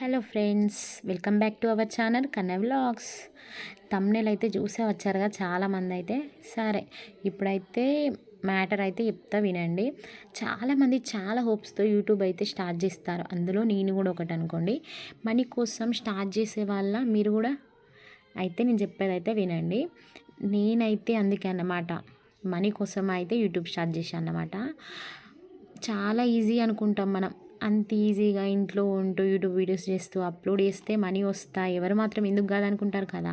Hello friends welcome back to our channel Kanna vlogs. Thumbnail అయితే చూసే వచ్చారుగా చాలామంది అయితే. సరే ఇప్పుడైతే మ్యాటర్ అయితే చెప్తా వినండి. చాలామంది చాలా హోప్స్తో యూట్యూబ్ అయితే స్టార్ట్ చేస్తారు. అందులో నేను కూడా ఒకటి అనుకోండి. మనీ కోసం స్టార్ట్ చేసే వాళ్ళ మీరు కూడా అయితే నేను చెప్పేదైతే వినండి. నేనైతే అందుకే అన్నమాట మనీ కోసం అయితే యూట్యూబ్ స్టార్ట్ చేశాను అన్నమాట. చాలా ఈజీ అనుకుంటాం మనం. అంత ఈజీగా ఇంట్లో ఉంటూ యూట్యూబ్ వీడియోస్ చేస్తూ అప్లోడ్ చేస్తే మనీ వస్తాయి ఎవరు మాత్రం ఎందుకు కాదనుకుంటారు కదా?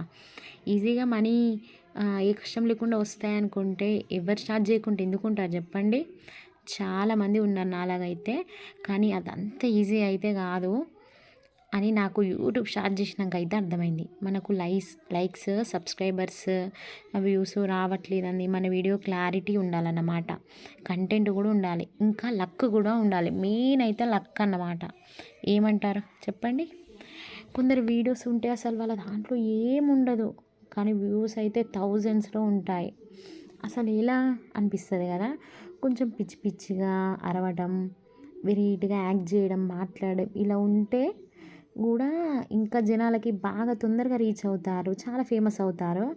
ఈజీగా మనీ ఏ కష్టం లేకుండా వస్తాయి అనుకుంటే ఎవరు స్టార్ట్ చేయకుండా ఎందుకుంటారు చెప్పండి? చాలామంది ఉన్నారు నాలాగైతే. కానీ అదంత ఈజీ అయితే కాదు. అని నాకు యూట్యూబ్ స్టార్ట్ చేసినాక అయితే అర్థమైంది. మనకు లైక్స్ లైక్స్ సబ్స్క్రైబర్స్ వ్యూస్ రావట్లేదండి. మన వీడియో క్లారిటీ ఉండాలన్నమాట. కంటెంట్ కూడా ఉండాలి. ఇంకా లక్ కూడా ఉండాలి. మెయిన్ అయితే లక్ అన్నమాట. ఏమంటారు? చెప్పండి. కొందరు వీడియోస్ ఉంటే అసలు వాళ్ళ దాంట్లో ఏముండదు. కానీ వ్యూస్ అయితే థౌజండ్స్లో ఉంటాయి. అసలు ఎలా అనిపిస్తుంది కదా? కొంచెం పిచ్చి పిచ్చిగా అరవడం వెరీట్గా యాక్ట్ చేయడం మాట్లాడడం ఇలా ఉంటే కూడా ఇంకా జనాలకి బాగా తొందరగా రీచ్ అవుతారు. చాలా ఫేమస్ అవుతారు.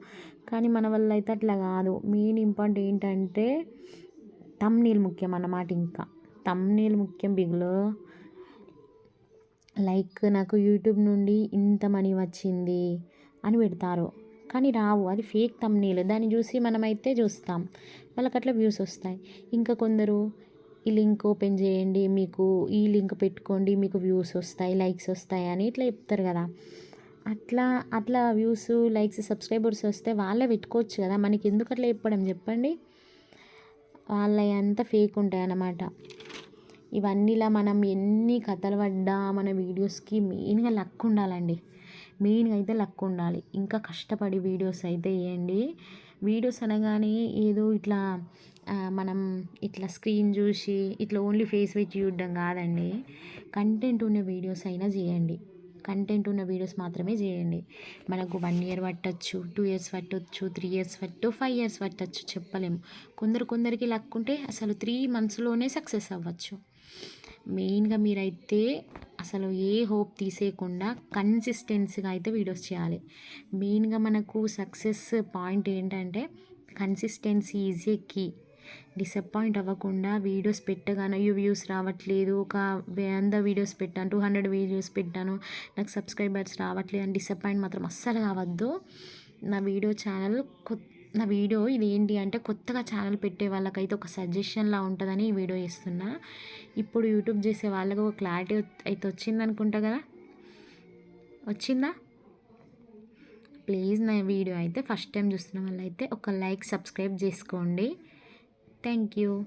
కానీ మన వల్ల అయితే అట్లా కాదు. మెయిన్ ఇంపార్టెంట్ ఏంటంటే తమ్నీల్ ముఖ్యం అన్నమాట ఇంకా. తమ్నీల్ ముఖ్యం బిగులో. లైక్ నాకు యూట్యూబ్ నుండి ఇంత మనీ వచ్చింది అని పెడతారు. కానీ రావు అది ఫేక్ తమ్నీల్ దాన్ని చూసి మనమైతే చూస్తాం. వాళ్ళకి అట్లా వ్యూస్ వస్తాయి. ఇంకా కొందరు ఈ లింక్ ఓపెన్ చేయండి మీకు ఈ లింక్ పెట్టుకోండి మీకు వ్యూస్ వస్తాయి లైక్స్ వస్తాయి అని ఇట్లా చెప్తారు కదా. అట్లా అట్లా వ్యూస్ లైక్స్ సబ్స్క్రైబర్స్ వస్తే వాళ్ళే పెట్టుకోవచ్చు కదా. మనకి ఎందుకు అట్లా చెప్పడం చెప్పండి? వాళ్ళ అంతా ఫేక్ ఉంటాయి అన్నమాట. ఇవన్నీలా మనం ఎన్ని కథలు పడ్డా మన వీడియోస్కి మెయిన్గా లక్ ఉండాలండి. మెయిన్గా అయితే లక్ ఉండాలి. ఇంకా కష్టపడి వీడియోస్ అయితే వేయండి. వీడియోస్ అనగానే ఏదో ఇట్లా మనం ఇట్లా స్క్రీన్ చూసి ఇట్లా ఓన్లీ ఫేస్ పెట్టి చూడడం కాదండి. కంటెంట్ ఉన్న వీడియోస్ అయినా చేయండి. కంటెంట్ ఉన్న వీడియోస్ మాత్రమే చేయండి. మనకు వన్ ఇయర్ పట్టచ్చు టూ ఇయర్స్ పట్టవచ్చు త్రీ ఇయర్స్ పట్టు ఫైవ్ ఇయర్స్ పట్టచ్చు చెప్పలేము. కొందరు కొందరికి లక్కుంటే అసలు త్రీ మంత్స్లోనే సక్సెస్ అవ్వచ్చు. మెయిన్గా మీరైతే అసలు ఏ హోప్ తీసేయకుండా కన్సిస్టెన్సీగా అయితే వీడియోస్ చేయాలి. మెయిన్గా మనకు సక్సెస్ పాయింట్ ఏంటంటే కన్సిస్టెన్సీ ఈజీ కీ డిసప్పాయింట్ అవ్వకుండా వీడియోస్ పెట్టగానే అయ్యో వ్యూస్ రావట్లేదు. ఒక వంద వీడియోస్ పెట్టాను టూ హండ్రెడ్ వీడియోస్ పెట్టాను. నాకు సబ్స్క్రైబర్స్ రావట్లేదు. అని డిసప్పాయింట్ మాత్రం అస్సలు కావద్దు. నా వీడియో ఛానల్ కొత్త నా వీడియో ఇది ఏంటి అంటే కొత్తగా ఛానల్ పెట్టే వాళ్ళకైతే ఒక సజెషన్లా ఉంటుందని ఈ వీడియో ఇస్తున్నా ఇప్పుడు యూట్యూబ్ చేసే వాళ్ళకి ఒక క్లారిటీ అయితే వచ్చింది అనుకుంటా కదా? వచ్చిందా? ప్లీజ్ నా వీడియో అయితే ఫస్ట్ టైం చూస్తున్న వాళ్ళైతే ఒక లైక్ సబ్స్క్రైబ్ చేసుకోండి. Thank you.